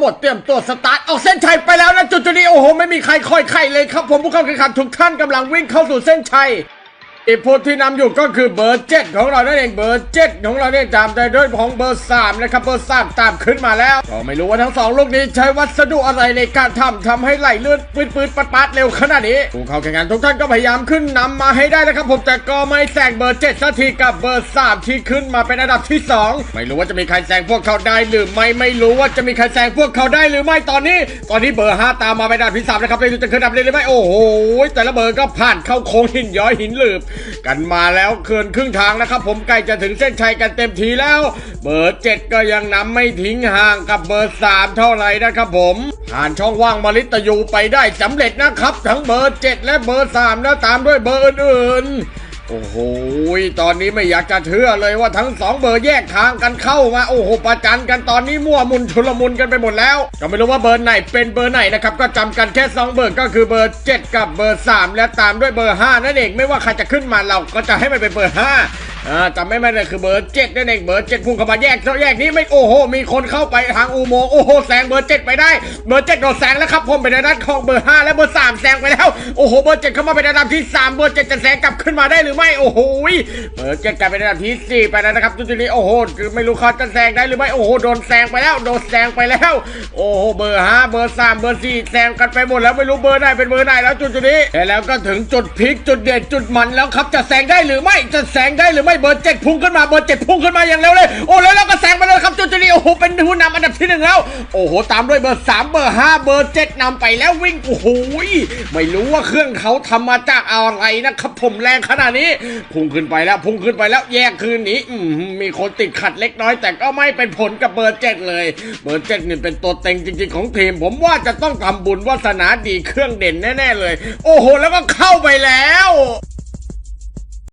หมดเตรียมตัวสตาร์ทออกเส้นชัยไปแล้วนะจุดจุดนี้โอ้โหไม่มีใครคอยใครเลยครับผมผู้เข้าแข่งขันทุกท่านกำลังวิ่งเข้าสู่เส้นชัย อีกผู้ที่นำอยู่ก็คือเบอร์เจ็ดของเรานั่นเองเบอร์เจ็ดของเราเนี่ยตามใจด้วยของเบอร์สามนะครับเบอร์สามตามขึ้นมาแล้ว ก็ไม่รู้ว่าทั้งสองลูกนี้ใช้วัสดุอะไรในการทำทำให้ไหลเลื่อนปืนปืนปัดปัดๆเร็วขนาดนี้ผู้เข้าแข่งขันทุกท่านก็พยายามขึ้นนำมาให้ได้นะครับผมแต่ก็ไม่แซงเบอร์เจ็ดสักทีกับเบอร์สามที่ขึ้นมาเป็นอันดับที่สองไม่รู้ว่าจะมีใครแซงพวกเขาได้หรือไม่ไม่รู้ว่าจะมีใครแซงพวกเขาได้หรือไม่ตอนนี้ ตอนนี้เบอร์ห้าตามมาเป็นอันดับที่สามนะครับไม่รู้จะขึ้นอันดับได้หรือไม่โอ้โหแต่ละเบอร์ก็ผ่านเข้าโค้งหินย้อยหินหลืบกันมาแล้วเกินครึ่งทางนะครับ ผมใกล้จะถึงเส้นชัยกันเต็มทีแล้ว เบอร์เจ็ดก็ยังนำไม่ทิ้งห่างกับเบอร์สามเท่าไหร่นะครับผมผ่านช่องว่างมาลิตยูไปได้สำเร็จนะครับ ทั้งเบอร์เจ็ดและเบอร์สามแล้วตามด้วยเบอร์อื่นๆ โอ้โห ตอนนี้ไม่อยากจะเชื่อเลยว่าทั้งสองเบอร์แยกทางกันเข้ามาโอ้โหประจันกันตอนนี้มั่วมุนชุลมุนกันไปหมดแล้ว ก็ไม่รู้ว่าเบอร์ไหนเป็นเบอร์ไหนนะครับก็จำกันแค่สองเบอร์ก็คือเบอร์ 7 กับเบอร์ 3 และตามด้วยเบอร์ 5 นั่นเองไม่ว่าใครจะขึ้นมาเราก็จะให้มันเป็นเบอร์ 5 อ่าจำไม่แม่นเลยคือเบอร์เจ็ดนั่นเองเบอร์เจ็ดพุ่งเข้ามาแยกเจ้าแยกนี้ไม่โอ้โห มีคนเข้าไปทางอุโมงค์โอ้โหแซงเบอร์เจ็ดไปได้ เบอร์เจ็ดโดนแซงแล้วครับผมเป็นอันดับของเบอร์ห้าและเบอร์สามแซงไปแล้วโอ้โหเบอร์เจ็ดเข้ามาเป็นอันดับที่สามเบอร์เจ็ดจะแซงกลับขึ้นมาได้หรือไม่โอ้โหเบอร์เจ็ดกลายเป็นอันดับที่สี่ไปแล้วนะครับจุดนี้โอ้โหคือไม่รู้เขาจะแซงได้หรือไม่โอ้โหโดนแซงไปแล้วโดนแซงไปแล้ว โอ้โหเบอร์ห้าเบอร์สามเบอร์สี่แซงกันไปหมดแล้วไม่รู้เบอร์ไหนเป็นเบอร์ไหนแล้วจุดจุดนี้แล้วก็ถึงจุดพีคจุดเด่นจุดมันแล้วครับจะแซงได้หรือไม่จะแซงได้หรือไม่เบอร์เจ็ดพุ่งขึ้นมาเบอร์เจ็ดพุ่งขึ้นมาอย่างเร็วเลยโอ้แล้วเราก็แซงไปเลยครับจุดจุดนี้โอ้โหเป็นผู้นำอันดับที่หนึ่งแล้วโอ้โหตามด้วยเบอร์สามเบอร์ห้าเบอร์เจ็ดนำไปแล้ววิ่งโอ้โหไม่รู้ว่าเครื่องเขาทำมาจากอะไรนะครับผมแรงขนาดนี้ พุ่งขึ้นไปแล้วพุ่งขึ้นไปแล้วแยกคืนนี้อืมมีคนติดขัดเล็กน้อย แต่ก็ไม่เป็นผลกับเบอร์เจ็ดเลยเบอร์เจ็ดนี่เป็นตัวเต็งจริง ๆของทีม ผมว่าจะต้องทำบุญวาสนาดีเครื่องเด่นแน่ๆเลย โอ้โห แล้วก็เข้าไปแล้ว